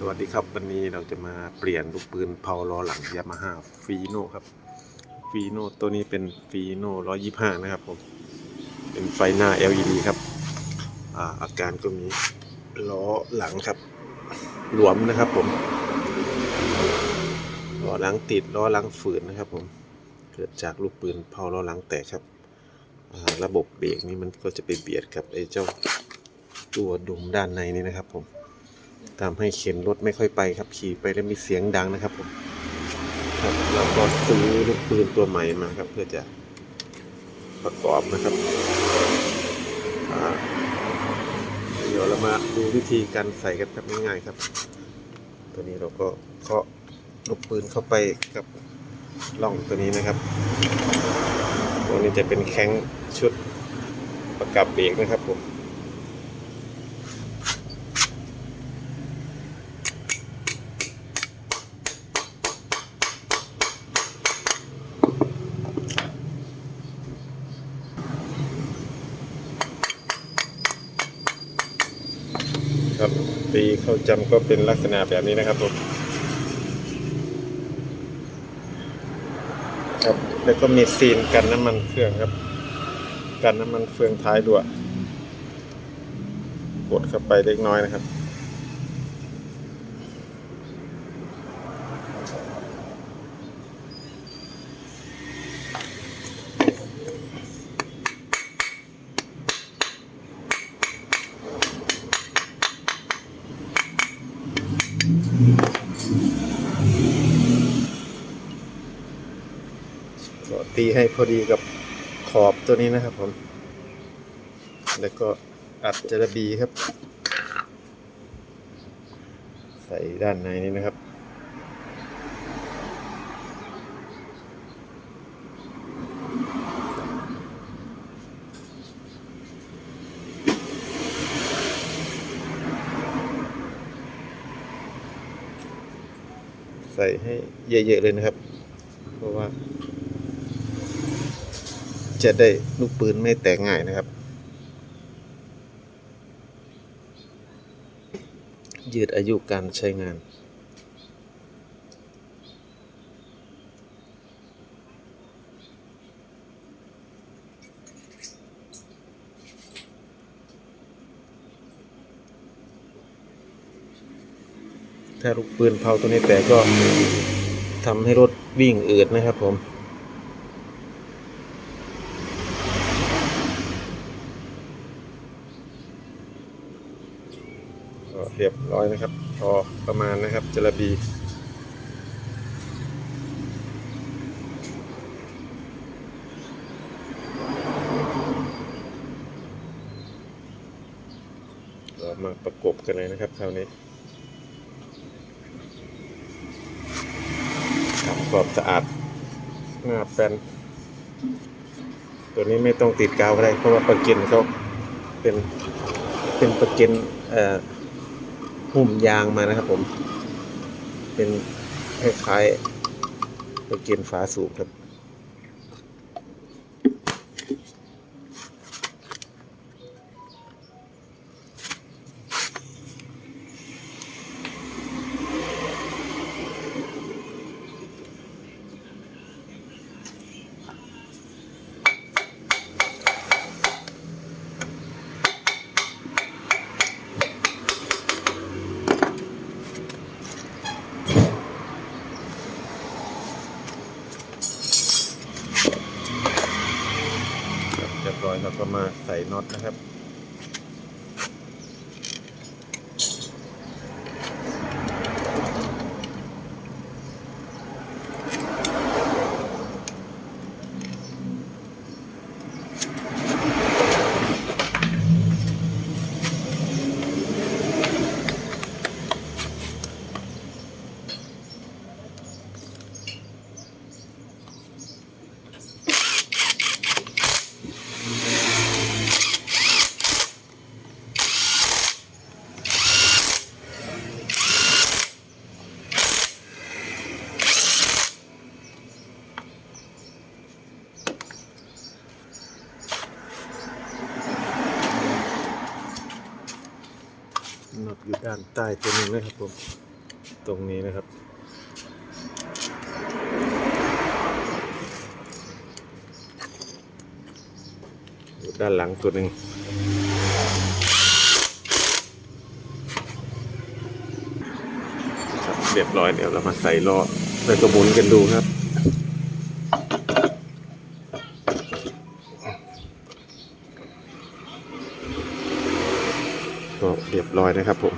สวัสดีครับวันนี้เราจะมาเปลี่ยนลูกปืนเผาล้อหลังยามาฮ่าฟีโน่ครับฟีโน่ตัวนี้เป็นฟีโน่ร้อยยี่ห้านะครับผมเป็นไฟหน้า LED ครับอาอาการก็มีล้อหลังครับ หลวมนะครับผมล้อหลังติดล้อหลังฝืนนะครับ ผมเกิดจากลูกปืนเผาล้อหลังแตกครับระบบเบรกนี้มันก็จะไปเบียดกับไอ้เจ้าตัวดุมด้านในนี้นะครับผม ทำให้เข็นรถไม่ค่อยไปครับขี่ไปแล้วมีเสียงดังนะครับผมครับเราก็ซื้อลูกปืนตัวใหม่มาครับ เพื่อจะประกอบนะครับเดี๋ยวเรามาดูวิธีการใส่กันครับง่ายๆครับ ตัวนี้เราก็เคาะลูกปืนเข้าไปกับล่องตัวนี้นะครับตัวนี้จะเป็นแข้งชุดประกับเบรกนะครับผม ตีเข้าจำก็เป็นลักษณะแบบนี้นะครับผมครับแล้วก็มีซีนกันน้ำมันเครื่องครับ กันน้ำมันเฟืองท้ายด้วยกดเข้าไปเล็กน้อยนะครับ ก็ ตีให้พอดีกับขอบตัวนี้นะครับผม แล้วก็อัดจระบีครับ ใส่ด้านในนี้นะครับใส่ให้เยอะๆเลยนะครับ เพราะว่า จะได้ลูกปืนไม่แตกง่ายนะครับ ยืดอายุการใช้งาน ถ้าลูกปืนเผาตัวนี้แตกก็ทำให้รถวิ่งอืดนะครับผม ก็ เรียบร้อยนะครับ พอประมาณนะครับจระบีเรามาประกบกันเลยนะครับคราวนี้ทำกรอบสะอาดหน้าแปนตัวนี้ไม่ต้องติดกาวก็ได้เพราะว่าประกินเขาเป็นเป็นประก็นเอ่อ หุ้มยางมานะครับผม เป็นคล้ายๆประเก็นฝาสูบครับ ค รียบร้อยเราก็มาใส่น็อตนะครับ น็ อตอยู่ด้านใต้ตัวหนึงเลยครับผม ตรงนี้นะครับ อยู่ด้านหลังตัวหนึ่งเรียบร้อยเดี๋ยวเรามาใส่ล้อแล้วก็หมุนกันดูครับ เรียบร้อยนะครับผม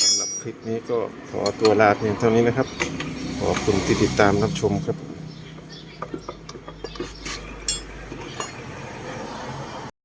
สำหรับคลิปนี้ก็ขอตัวลาเพียงเท่านี้นะครับ ขอบคุณที่ติดตามรับชมครับ